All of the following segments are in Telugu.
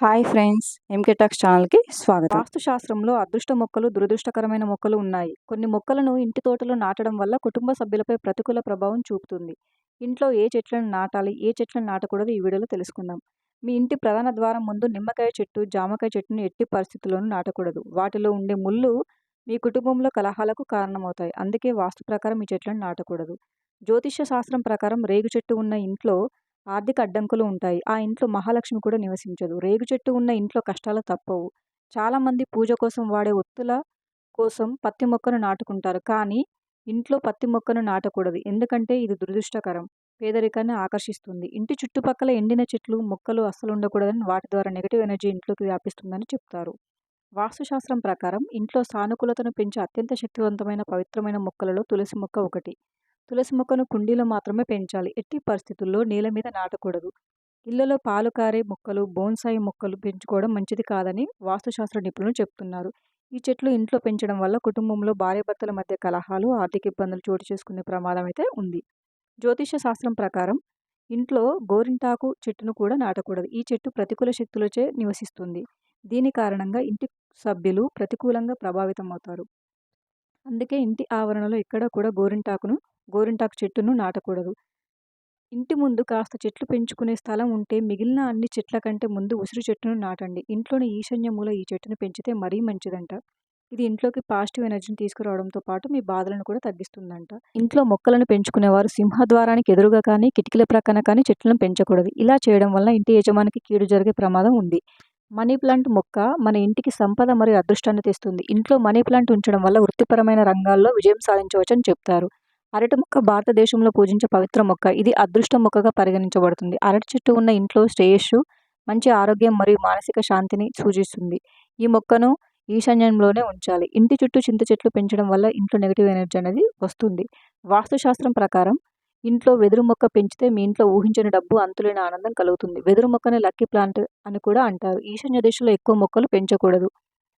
హాయ్ ఫ్రెండ్స్ ఎంకే టాక్స్ ఛానల్కి స్వాగతం. వాస్తుశాస్త్రంలో అదృష్ట మొక్కలు దురదృష్టకరమైన మొక్కలు ఉన్నాయి. కొన్ని మొక్కలను ఇంటి తోటలో నాటడం వల్ల కుటుంబ సభ్యులపై ప్రతికూల ప్రభావం చూపుతుంది. ఇంట్లో ఏ చెట్లను నాటాలి ఏ చెట్లను నాటకూడదు ఈ వీడియోలో తెలుసుకుందాం. మీ ఇంటి ప్రధాన ద్వారం ముందు నిమ్మకాయ చెట్టు జామకాయ చెట్టును ఎట్టి పరిస్థితుల్లోనూ నాటకూడదు. వాటిలో ఉండే ముళ్ళు మీ కుటుంబంలో కలహాలకు కారణమవుతాయి. అందుకే వాస్తు ప్రకారం ఈ చెట్లను నాటకూడదు. జ్యోతిష్య శాస్త్రం ప్రకారం రేగు చెట్టు ఉన్న ఇంట్లో ఆర్థిక అడ్డంకులు ఉంటాయి. ఆ ఇంట్లో మహాలక్ష్మి కూడా నివసించదు. రేగు చెట్టు ఉన్న ఇంట్లో కష్టాలు తప్పవు. చాలామంది పూజ కోసం వాడే ఒత్తుల కోసం పత్తి మొక్కను నాటుకుంటారు. కానీ ఇంట్లో పత్తి మొక్కను నాటకూడదు. ఎందుకంటే ఇది దురదృష్టకరం. పేదరికాన్ని ఆకర్షిస్తుంది. ఇంటి చుట్టుపక్కల ఎండిన చెట్లు మొక్కలు అస్సలు ఉండకూడదని వాటి ద్వారా నెగిటివ్ ఎనర్జీ ఇంట్లోకి వ్యాపిస్తుందని చెప్తారు. వాస్తుశాస్త్రం ప్రకారం ఇంట్లో సానుకూలతను పెంచే అత్యంత శక్తివంతమైన పవిత్రమైన మొక్కలలో తులసి మొక్క ఒకటి. తులసి మొక్కను కుండీలో మాత్రమే పెంచాలి. ఎట్టి పరిస్థితుల్లో నేల మీద నాటకూడదు. ఇళ్ళలో పాలు కారే మొక్కలు బోన్సాయి మొక్కలు పెంచుకోవడం మంచిది కాదని వాస్తుశాస్త్ర నిపుణులు చెప్తున్నారు. ఈ చెట్లు ఇంట్లో పెంచడం వల్ల కుటుంబంలో భార్యాభర్తల మధ్య కలహాలు ఆర్థిక ఇబ్బందులు చోటు చేసుకునే ప్రమాదం అయితే ఉంది. జ్యోతిష శాస్త్రం ప్రకారం ఇంట్లో గోరింటాకు చెట్టును కూడా నాటకూడదు. ఈ చెట్టు ప్రతికూల శక్తులచే నివసిస్తుంది. దీని కారణంగా ఇంటి సభ్యులు ప్రతికూలంగా ప్రభావితం అవుతారు అందుకే ఇంటి ఆవరణలో ఎక్కడ కూడా గోరింటాకును గోరింటాకు చెట్టును నాటకూడదు. ఇంటి ముందు కాస్త చెట్లు పెంచుకునే స్థలం ఉంటే మిగిలిన అన్ని చెట్ల కంటే ముందు ఉసిరి చెట్టును నాటండి. ఇంట్లోని ఈశాన్య మూల ఈ చెట్టును పెంచితే మరీ మంచిదంట. ఇది ఇంట్లోకి పాజిటివ్ ఎనర్జీని తీసుకురావడంతో పాటు మీ బాధలను కూడా తగ్గిస్తుందంట. ఇంట్లో మొక్కలను పెంచుకునేవారు సింహద్వారానికి ఎదురుగా కానీ కిటికీల ప్రక్కన కానీ చెట్లను పెంచకూడదు. ఇలా చేయడం వల్ల ఇంటి యజమానికి కీడు జరిగే ప్రమాదం ఉంది. మనీ ప్లాంట్ మొక్క మన ఇంటికి సంపద మరియు అదృష్టాన్ని తెస్తుంది. ఇంట్లో మనీ ప్లాంట్ ఉంచడం వల్ల వృత్తిపరమైన రంగాల్లో విజయం సాధించవచ్చని చెప్తారు. అరటి మొక్క భారతదేశంలో పూజించే పవిత్ర మొక్క. ఇది అదృష్ట మొక్కగా పరిగణించబడుతుంది. అరటి చెట్టు ఉన్న ఇంట్లో శ్రేయస్సు మంచి ఆరోగ్యం మరియు మానసిక శాంతిని సూచిస్తుంది. ఈ మొక్కను ఈశాన్యంలోనే ఉంచాలి. ఇంటి చుట్టూ చింత చెట్లు పెంచడం వల్ల ఇంట్లో నెగిటివ్ ఎనర్జీ అనేది వస్తుంది. వాస్తుశాస్త్రం ప్రకారం ఇంట్లో వెదురు మొక్క పెంచితే మీ ఇంట్లో ఊహించిన డబ్బు అంతులేని ఆనందం కలుగుతుంది. వెదురు మొక్కని లక్కీ ప్లాంట్ అని కూడా అంటారు. ఈశాన్య దిశలో ఎక్కువ మొక్కలు పెంచకూడదు.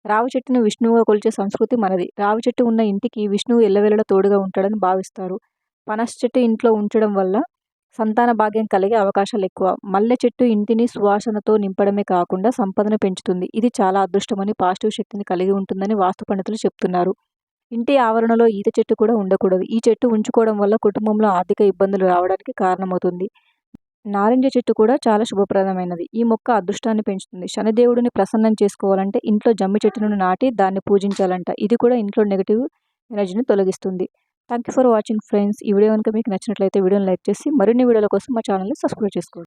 రావి చెట్టును విష్ణువుగా కొలిచే సంస్కృతి మనది. రావి చెట్టు ఉన్న ఇంటికి విష్ణువు ఎల్లవేళలా తోడుగా ఉంటాడని భావిస్తారు. పనస చెట్టు ఇంట్లో ఉంచడం వల్ల సంతాన భాగ్యం కలిగే అవకాశాలు ఎక్కువ. మల్లె చెట్టు ఇంటిని సువాసనతో నింపడమే కాకుండా సంపదను పెంచుతుంది. ఇది చాలా అదృష్టమని పాజిటివ్ శక్తిని కలిగి ఉంటుందని వాస్తు పండితులు చెప్తున్నారు. ఇంటి ఆవరణలో ఈత చెట్టు కూడా ఉండకూడదు. ఈ చెట్టు ఉంచుకోవడం వల్ల కుటుంబంలో ఆర్థిక ఇబ్బందులు రావడానికి కారణమవుతుంది. నారింజ చెట్టు కూడా చాలా శుభప్రదమైనది. ఈ మొక్క అదృష్టాన్ని పెంచుతుంది. శనిదేవుడిని ప్రసన్నం చేసుకోవాలంటే ఇంట్లో జమ్మి చెట్టును నాటి దాన్ని పూజించాలంట. ఇది కూడా ఇంట్లో నెగిటివ్ ఎనర్జీని తొలగిస్తుంది. Thank you for watching friends. ఈ వీడియో కనుక మీకు నచ్చినట్లయితే వీడియోని లైక్ చేసి మరిన్ని వీడియోల కోసం మా ఛానల్ని సబ్స్క్రైబ్ చేసుకోండి.